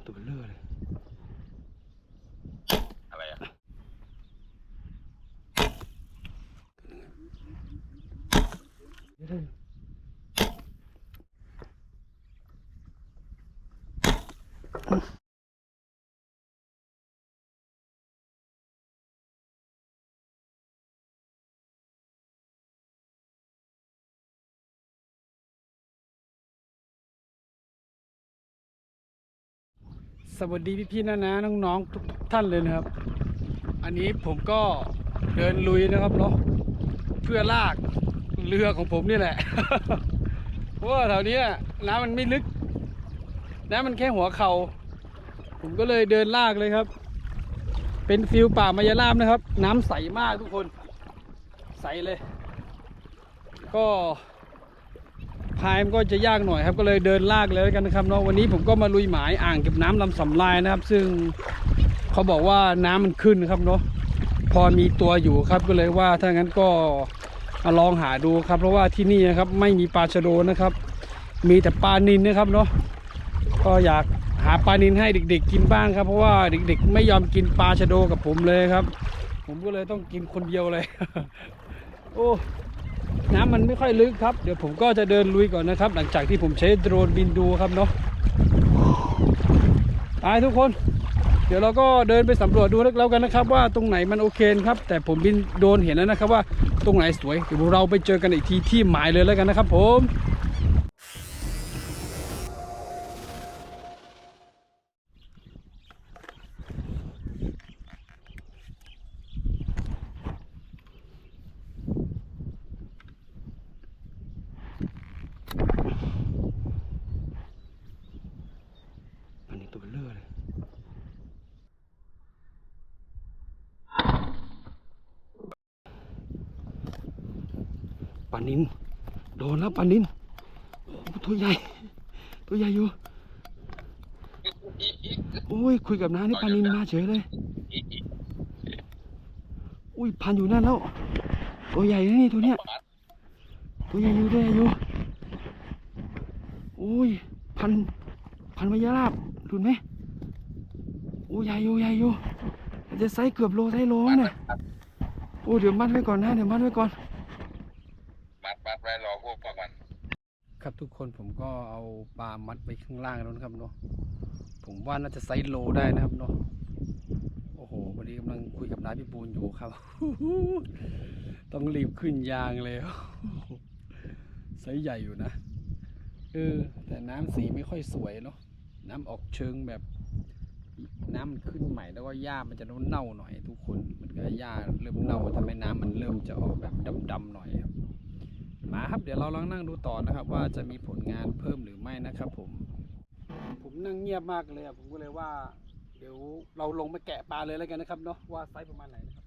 นี้ตัวเบลเลอร์เลย อะไรอะเดี๋ยว สวัสดีพี่ๆนะนะน้องๆทุกท่านเลยนะครับ อันนี้ผมก็เดินลุยนะครับเนาะเพื่อลากเรือของผมนี่แหละเพราะว่าแถวนี้น้ำมันไม่ลึกน้ำมันแค่หัวเขา่าผมก็เลยเดินลากเลยครับ เป็นฟิลป่ามายาลามนะครับ น้ำใสมากทุกคน ใสเลย ก็ พายมันก็จะยากหน่อยครับก็เลยเดินลากเลยกันนะครับเนาะวันนี้ผมก็มาลุยหมายอ่างเก็บน้ำลำสำลายนะครับ ซึ่งเขาบอกว่าน้ำมันขึ้นครับเนาะพอมีตัวอยู่ครับก็เลยว่าถ้างั้นก็มาลองหาดูครับ เพราะว่าที่นี่นะครับไม่มีปลาชะโดนะครับ มีแต่ปลานินนะครับเนาะก็อยากหาปลานินให้เด็ก ๆ กินบ้างครับ เพราะว่าเด็ก ๆ ไม่ยอมกินปลาชะโดกับผมเลยครับ ผมก็เลยต้องกินคนเดียวเลย โอ้ น้ำมันไม่ค่อยลึกครับ เดี๋ยวผมก็จะเดินลุยก่อนนะครับ หลังจากที่ผมใช้โดรนบินดูครับเนาะไปทุกคน เดี๋ยวเราก็เดินไปสำรวจดูแล้วกันนะครับ ว่าตรงไหนมันโอเคครับ แต่ผมบินโดรนเห็นแล้วนะครับว่าตรงไหนสวยเดี๋ยวเราไปเจอกันอีกทีที่หมายเลยแล้วกันนะครับ ผม ตัวเลเลอเลยปลานินโดนแล้วปลานินโอ้ตัวใหญ่ ตัวใหญ่อยู่โอ้ยคุยกับน้านี่ปลานินมาเฉยเลยอุ้ยพันอยู่นั่นแล้วตัวใหญ่นะนี่ตัวเนี้ยตัวใหญ่อยู่ตัวใหญ่อยู่โอ้ยพันพันมายาลาบ ดูไหมโอ้ใหญ่อยู่ใหญ่อยู่อาจจะไซส์เกือบโลไซส์โลมั้งเนี่ยโอ้เดี๋ยวมัดไว้ก่อนนะเดี๋ยวมัดไว้ก่อนมัดมัดไว้รอพวกพวกมัน ครับทุกคนผมก็เอาปลามัดไว้ข้างล่างแล้วนะครับเนาะผมว่าน่าจะไซส์โลได้นะครับเนาะโอ้โหวันนี้กำลังคุยกับน้าพี่ปูนอยู่ครับ ต้องรีบขึ้นยางเลยไซส์ใหญ่อยู่นะเออแต่น้ำสีไม่ค่อยสวยเนาะ น้ำออกเชิงแบบน้ำมันขึ้นใหม่แล้วก็หญ้ามันจะเน่าหน่อยทุกคน มันก็หญ้าเริ่มเน่าทำให้น้ำมันเริ่มจะออกแบบดำๆหน่อยครับมาครับเดี๋ยวเราลองนั่งดูต่อนะครับ ว่าจะมีผลงานเพิ่มหรือไม่นะครับ ผม ผมนั่งเงียบมากเลยผมก็เลยว่า เดี๋ยวเราลงมาแกะปลาเลยแล้วกันนะครับเนาะว่าไซส์ประมาณไหนนะครับ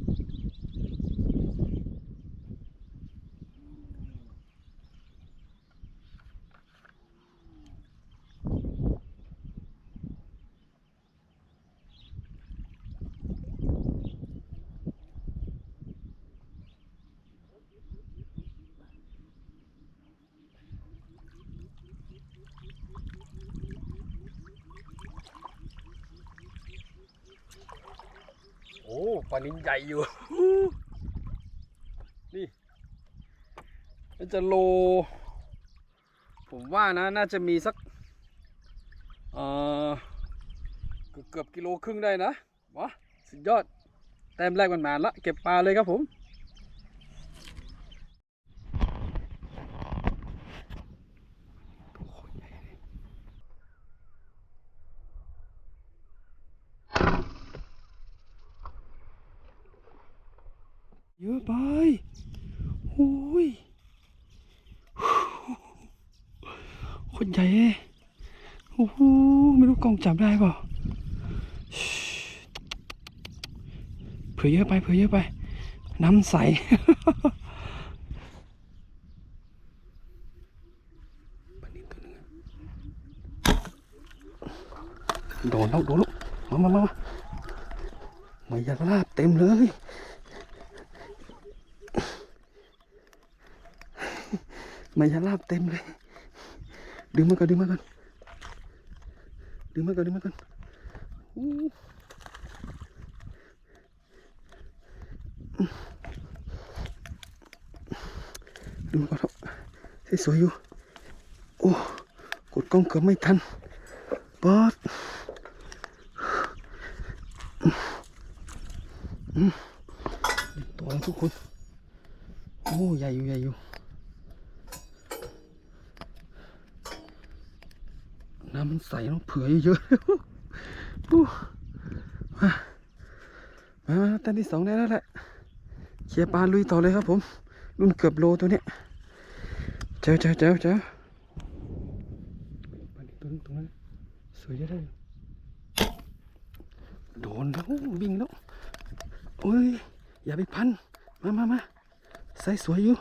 ปลานินใหญ่อยู่ นี่มันจะโล ผมว่านะ น่าจะมีสัก เออเกือบเกือบกิโลครึ่งได้นะวะสุดยอด แต้มแรกมันมาละ เก็บปลาเลยครับผม เยอะไปโอ้ยคนใหญ่เลยโอ้โหไม่รู้กล้องจับได้เปล่าผื่อเยอะไปเผื่อเยอะไป น้ำใสโดนแล้วโดนแล้วมามามามามาอยากลาบเต็มเลย มายาลาบเต็มเลย ดึงมาก่อนดึงมาก่อนดึงมาก่อนดึงมาก่อนอู้ดึงมาก่อนครับสวยอยู่โอ้กดกล้องเกือบไม่ทันปอดตัวแล้วทุกคน โอ้ ใหญ่อยู่ ใหญ่อยู่ น้ำมันใสเนาะเผื่อเยอะๆอู้มามามาตันที่สองได้แล้วแหละเคลียร์ปลาลุยต่อเลยครับผม รุ่นเกือบโลตัวเนี้ยเจอเจอเจอเจอปลาดิบตัวนึงตรงนั้นสวยจะได้อยู่โดนแล้วบิงแล้วโอ้ยอย่าไปพัน มามามาใส่สวยอยู่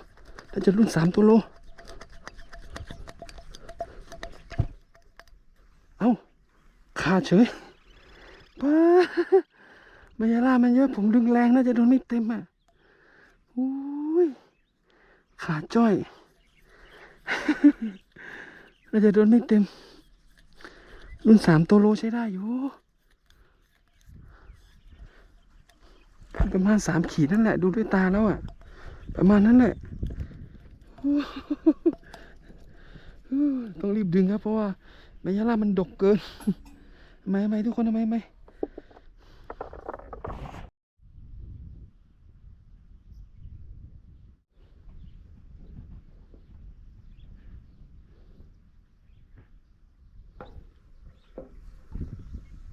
ถ้าจะรุ่นสามตัวโล เอ้าขาด เฉยป้ามายาล่ามันเยอะผมดึงแรงน่าจะโดนไม่เต็มอะอุ้ยขาดจ้อย น่าจะโดนไม่เต็ม รุ่นสามตัวโลใช้ได้อยู่ประมาณสามขีดนั่นแหละ ดูด้วยตาแล้วอะ ประมาณนั้นแหละต้องรีบดึงครับ เพราะว่ามายาลามันดกเกิน ไมทำไมทุกคนทำไมทำไม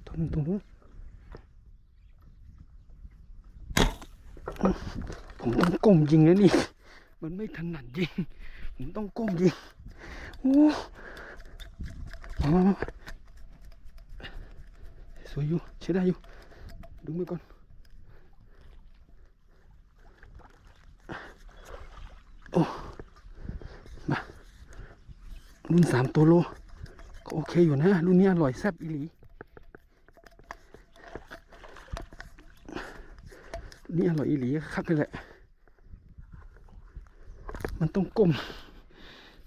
ตรงนู้นตรงนู้นผมต้องก้มยิงนะนี่ มันไม่ถนัดยิง ผมต้องก้มยิง โอ้ วยอยู่ใช้ได้อยู่ดึงไปก่อนโอ้มารุ่นสามตัวโลก็โอเคอยู่นะรุ่นนี้อร่อยแซ่บอีหลีรุ่นนี้อร่อยอีหลีคักเลยแหละ มันต้องก้ม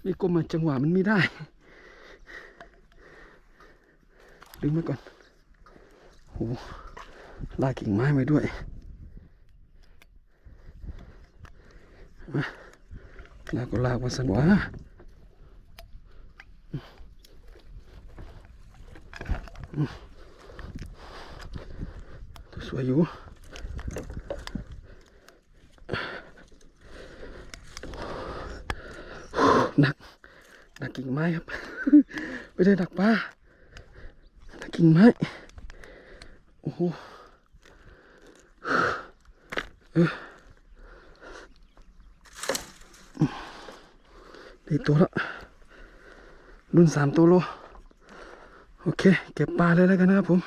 ไม่ก้มมาจังหวะมันไม่ได้ ดึงมาก่อน โหลากกิ่งไม้มาด้วยมาลากก็ลากมาสันวะสวยอยู่หนักหนักกิ่งไม้ครับ ไม่ได้หนักปลาตะกิ่งไม้ โอ้โหได้ตัวละรุ่นสามตัวโล โอเค เก็บปลาเลยแล้วกันนะครับผม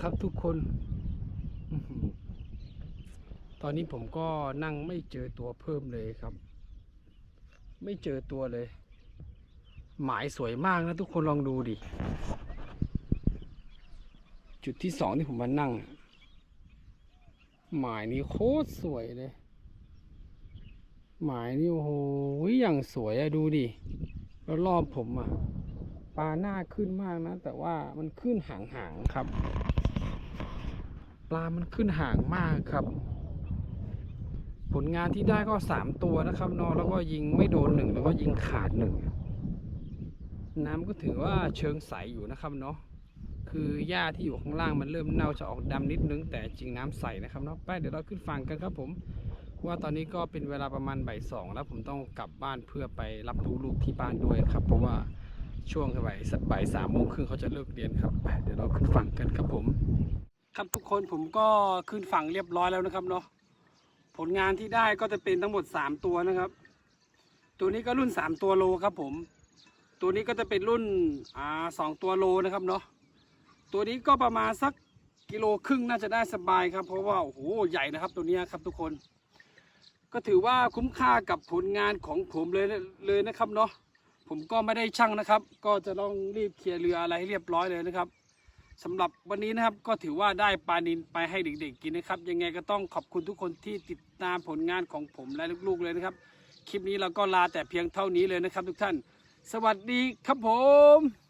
ครับทุกคน ตอนนี้ผมก็นั่งไม่เจอตัวเพิ่มเลยครับ ไม่เจอตัวเลย หมายสวยมากนะทุกคนลองดูดิ จุดที่สองที่ผมมานั่ง หมายนี้โคตรสวยเลย หมายนี้โอ้โหอย่างสวยอะดูดิ แล้วรอบผมอะปลาหน้าขึ้นมากนะ แต่ว่ามันขึ้นห่างๆครับ ปลามันขึ้นห่างมากครับ ผลงานที่ได้ก็สามตัวนะครับนอแล้วก็ยิงไม่โดนหนึ่งแล้วก็ยิงขาดหนึ่งน้ำก็ถือว่าเชิงใสอยู่นะครับเนาะคือหญ้าที่อยู่ข้างล่างมันเริ่มเน่าจะออกดำนิดนึงแต่จริงน้ำใสนะครับเนาะไปเดี๋ยวเราขึ้นฟังกันครับผมว่าตอนนี้ก็เป็นเวลาประมาณบ่ายสองแล้วผมต้องกลับบ้านเพื่อไปรับรู้ลูกที่บ้านด้วยครับ เพราะว่าช่วงบ่ายสักบ่ายสามโมงครึ่งเขาจะเลิกเรียนครับไปเดี๋ยวเราขึ้นฝั่งกันครับผม ครับทุกคนผมก็ขึ้นฝั่งเรียบร้อยแล้วนะครับเนาะ ผลงานที่ได้ก็จะเป็นทั้งหมด 3 ตัวนะครับ ตัวนี้ก็รุ่น 3 ตัวโลครับผม ตัวนี้ก็จะเป็นรุ่นอ่าสองตัวโลนะครับเนาะตัวนี้ก็ประมาณสักกิโลครึ่งน่าจะได้สบายครับ เพราะว่าโอ้โหใหญ่นะครับตัวนี้ครับทุกคน ก็ถือว่าคุ้มค่ากับผลงานของผมเลยเลยนะครับเนาะผมก็ไม่ได้ช่างนะครับ ก็จะต้องรีบเคลียร์เรืออะไรให้เรียบร้อยเลยนะครับ สำหรับวันนี้นะครับก็ถือว่าได้ปลานินไปให้เด็กๆกินนะครับ ยังไงก็ต้องขอบคุณทุกคนที่ติดตามผลงานของผมและลูกๆเลยนะครับ คลิปนี้เราก็ลาแต่เพียงเท่านี้เลยนะครับ ทุกท่าน สวัสดีครับผม